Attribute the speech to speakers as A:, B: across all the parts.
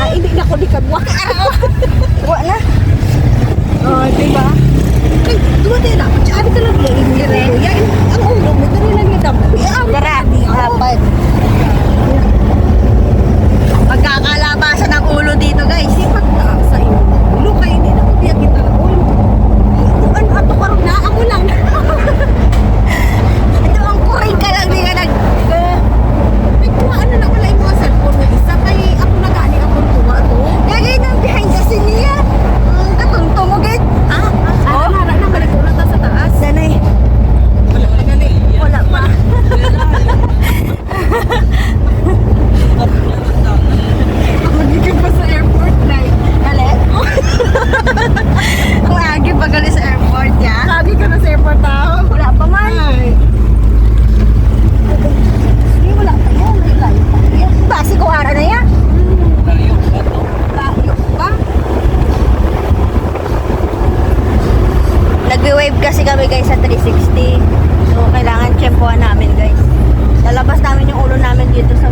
A: Ay, hindi na ko
B: di
A: kagwa. Wa na. Oh,
B: diba?
A: Ay,
B: duwa tayo na. Abi talaga yung Kasi ko ara na ya. Nagwi-wave kasi kami guys sa 360. So kailangan tsempuhan namin guys. Lalabas namin yung ulo namin dito sa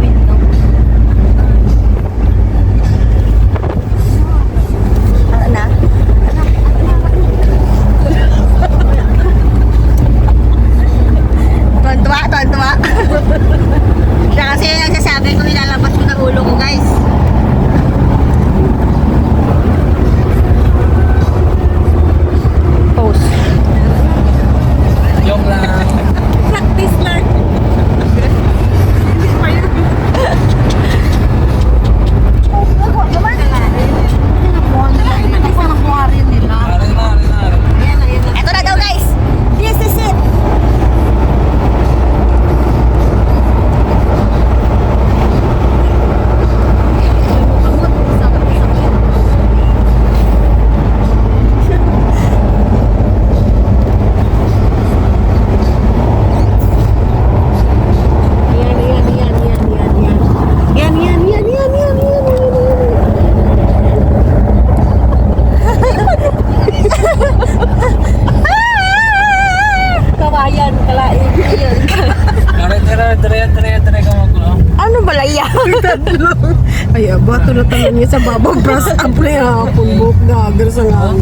A: Ay, Ay,
C: bato na
A: talan niya sa baba. Bras up na yan. Kung na, agad sa nga.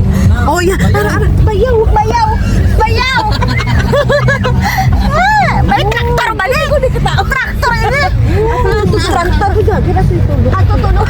A: Oh, yan. Ara, ara. Bayaw,
B: bayaw, bayaw. May traktor ba na? Traktor yun eh.
A: Traktor. Gagana sa ito.
B: Ang tutulog.